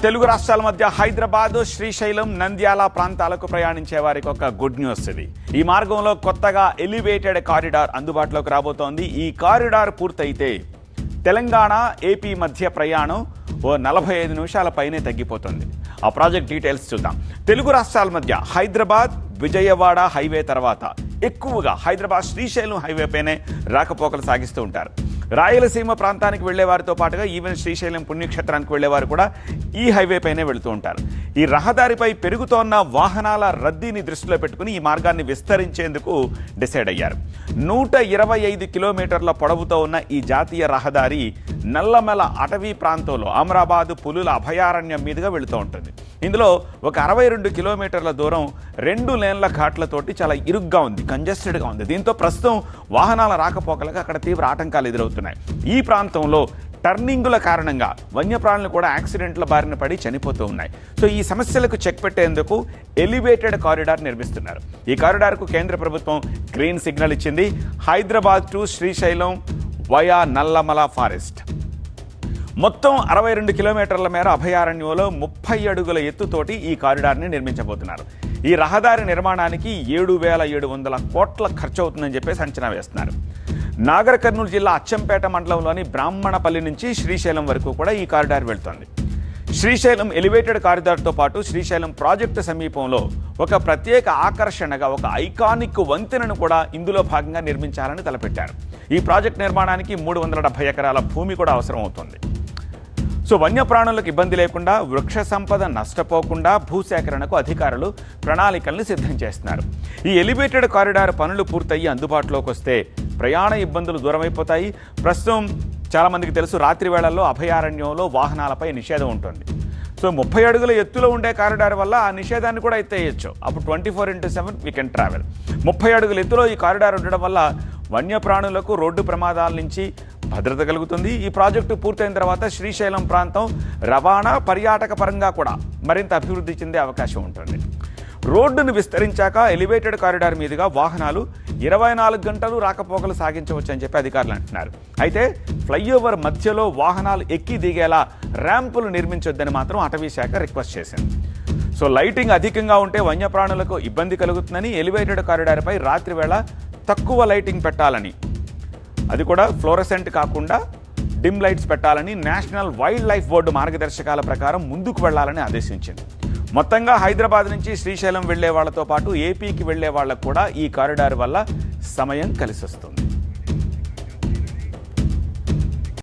తెలుగు రాష్ట్రాల మధ్య హైదరాబాద్ శ్రీశైలం నంద్యాల ప్రాంతాలకు ప్రయాణించే వారికి ఒక గుడ్ న్యూస్ ఇది. ఈ మార్గంలో కొత్తగా ఎలివేటెడ్ కారిడార్ అందుబాటులోకి రాబోతోంది. ఈ కారిడార్ పూర్తయితే తెలంగాణ ఏపీ మధ్య ప్రయాణం ఓ నలభై ఐదు నిమిషాల పైనే తగ్గిపోతుంది. ఆ ప్రాజెక్ట్ డీటెయిల్స్ చూద్దాం. తెలుగు రాష్ట్రాల మధ్య హైదరాబాద్ విజయవాడ హైవే తర్వాత ఎక్కువగా హైదరాబాద్ శ్రీశైలం హైవే పైనే రాకపోకలు సాగిస్తూ ఉంటారు. రాయలసీమ ప్రాంతానికి వెళ్ళే వారితో పాటుగా ఈవెన్ శ్రీశైలం పుణ్యక్షేత్రానికి వెళ్ళేవారు కూడా ఈ హైవే పైనే వెళుతూ ఉంటారు. ఈ రహదారిపై పెరుగుతోన్న వాహనాల రద్దీని దృష్టిలో పెట్టుకుని ఈ మార్గాన్ని విస్తరించేందుకు డిసైడ్ అయ్యారు. నూట ఇరవై ఐదు కిలోమీటర్ల పొడవుతో ఉన్న ఈ జాతీయ రహదారి నల్లమల అటవీ ప్రాంతంలో అమరాబాద్ పులుల అభయారణ్యం మీదుగా వెళుతూ ఉంటుంది. ఇందులో ఒక అరవై రెండు కిలోమీటర్ల దూరం రెండు లేన్ల ఘాట్లతోటి చాలా ఇరుగ్గా ఉంది కంజెస్టెడ్గా ఉంది. దీంతో ప్రస్తుతం వాహనాల రాకపోకలకు అక్కడ తీవ్ర ఆటంకాలు ఎదురవుతున్నాయి. ఈ ప్రాంతంలో టర్నింగుల కారణంగా వన్యప్రాణులు కూడా యాక్సిడెంట్ల బారిన పడి చనిపోతూ ఉన్నాయి. సో ఈ సమస్యలకు చెక్ పెట్టేందుకు ఎలివేటెడ్ కారిడార్ నిర్మిస్తున్నారు. ఈ కారిడార్కు కేంద్ర ప్రభుత్వం గ్రీన్ సిగ్నల్ ఇచ్చింది. Hyderabad to Srisailam via Nallamala forest మొత్తం అరవై రెండు కిలోమీటర్ల మేర అభయారణ్యంలో ముప్పై అడుగుల ఎత్తుతోటి ఈ కారిడార్ని నిర్మించబోతున్నారు. ఈ రహదారి నిర్మాణానికి ఏడు వేల ఏడు వందల కోట్ల ఖర్చు అవుతుందని చెప్పేసి అంచనా వేస్తున్నారు. నాగర్ కర్నూలు జిల్లా అచ్చంపేట మండలంలోని బ్రాహ్మణపల్లి నుంచి శ్రీశైలం వరకు కూడా ఈ కారిడార్ వెళ్తోంది. శ్రీశైలం ఎలివేటెడ్ కారిడార్తో పాటు శ్రీశైలం ప్రాజెక్టు సమీపంలో ఒక ప్రత్యేక ఆకర్షణగా ఒక ఐకానిక్ వంతెనను కూడా ఇందులో భాగంగా నిర్మించాలని తలపెట్టారు. ఈ ప్రాజెక్ట్ నిర్మాణానికి మూడు వందల డెబ్బై ఎకరాల భూమి కూడా అవసరం అవుతుంది సో వన్యప్రాణులకు ఇబ్బంది లేకుండా వృక్ష సంపద నష్టపోకుండా భూసేకరణకు అధికారులు ప్రణాళికల్ని సిద్ధం చేస్తున్నారు. ఈ ఎలివేటెడ్ కారిడార్ పనులు పూర్తయి అందుబాటులోకి వస్తే ప్రయాణ ఇబ్బందులు దూరమైపోతాయి. ప్రస్తుతం చాలామందికి తెలుసు రాత్రి వేళల్లో అభయారణ్యంలో వాహనాలపై నిషేధం ఉంటుంది. సో ముప్పై అడుగుల ఎత్తులో ఉండే కారిడార్ వల్ల ఆ నిషేధాన్ని కూడా ఎత్తేయచ్చు. అప్పుడు twenty four into seven we can travel ముప్పై అడుగుల ఎత్తులో ఈ కారిడార్ ఉండడం వల్ల వన్యప్రాణులకు రోడ్డు ప్రమాదాల నుంచి భద్రత కలుగుతుంది. ఈ ప్రాజెక్టు పూర్తయిన తర్వాత శ్రీశైలం ప్రాంతం రవాణా పర్యాటక పరంగా కూడా మరింత అభివృద్ధి చెందే అవకాశం ఉంటుంది. రోడ్డును విస్తరించాక ఎలివేటెడ్ కారిడార్ మీదుగా వాహనాలు ఇరవై నాలుగు గంటలు రాకపోకలు సాగించవచ్చని చెప్పి అధికారులు అంటున్నారు. అయితే ఫ్లైఓవర్ మధ్యలో వాహనాలు ఎక్కి దిగేలా ర్యాంపులు నిర్మించొద్దని మాత్రం అటవీ శాఖ రిక్వెస్ట్ చేసింది. సో లైటింగ్ అధికంగా ఉంటే వన్యప్రాణులకు ఇబ్బంది కలుగుతుందని ఎలివేటెడ్ కారిడార్పై రాత్రివేళ తక్కువ లైటింగ్ పెట్టాలని అది కూడా ఫ్లోరసెంట్ కాకుండా డిమ్ లైట్స్ పెట్టాలని నేషనల్ వైల్డ్ లైఫ్ బోర్డు మార్గదర్శకాల ప్రకారం ముందుకు వెళ్ళాలని ఆదేశించింది. మొత్తంగా హైదరాబాద్ నుంచి శ్రీశైలం వెళ్ళే వాళ్ళతో పాటు ఏపీకి వెళ్ళే వాళ్ళకు కూడా ఈ కారిడార్ వల్ల సమయం కలిసొస్తుంది.